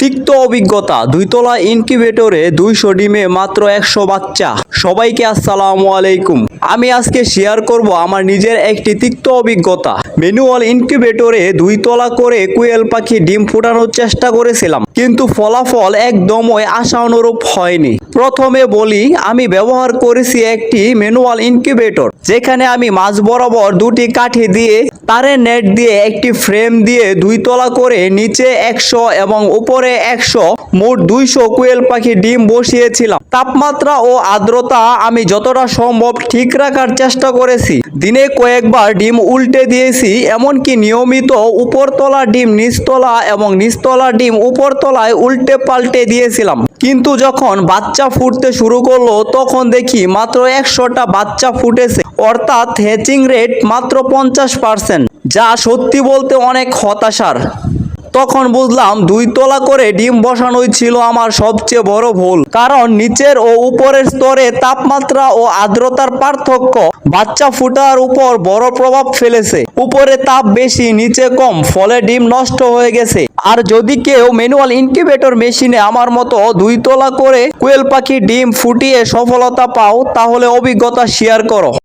তিক্ত অভিজ্ঞতা, দুইতলা ইনকিউবেটরে দুইশো ডিমে মাত্র একশো বাচ্চা। সবাইকে আসসালামু আলাইকুম। আমি আজকে শেয়ার করব আমার নিজের একটি তিক্ত অভিজ্ঞতা। ম্যানুয়াল ইনকিউবেটরে দুইতলা করে কুয়েল পাখি ডিম ফুটানোর চেষ্টা করেছিলাম, কিন্তু ফলাফল একদমই আশা অনুরূপ হয়নি। প্রথমে বলি, আমি ব্যবহার করেছি একটি ম্যানুয়াল ইনকিউবেটর, যেখানে আমি মাঝ বরাবর দুটি কাঠি দিয়ে, তারের নেট দিয়ে, একটি ফ্রেম দিয়ে দুই তলা করে নিচে একশো এবং উপরে একশো, মোট দুইশো কোয়েল পাখি ডিম বসিয়েছিলাম। তাপমাত্রা ও আর্দ্রতা আমি যতটা সম্ভব ঠিক রাখার চেষ্টা করেছি। দিনে কয়েকবার ডিম উল্টে দিয়েছি, এমনকি নিয়মিত উপরতলা ডিম নিচতলা এবং নিচতলা ডিম উপরতলায় উল্টে পাল্টে দিয়েছিলাম। কিন্তু যখন বাচ্চা ফুটতে শুরু করল, তখন দেখি মাত্র একশোটা বাচ্চা ফুটেছে, অর্থাৎ হ্যাচিং রেট মাত্র পঞ্চাশ পার্সেন্ট, যা সত্যি বলতে অনেক হতাশার। তখন বুঝলাম দুই তলা করে ডিম বসানোই ছিল আমার সবচেয়ে বড় ভুল। কারণ নিচের ও উপরের স্তরে তাপমাত্রা ও আর্দ্রতার পার্থক্য বাচ্চা ফুটার উপর বড় প্রভাব ফেলেছে। উপরে তাপ বেশি, নিচে কম, ফলে ডিম নষ্ট হয়ে গেছে। আর যদি কেউ ম্যানুয়াল ইনকিউবেটর মেশিনে আমার মতো দুই তলা করে কোয়েল পাখি ডিম ফুটিয়ে সফলতা পাও, তাহলে অভিজ্ঞতা শেয়ার করো।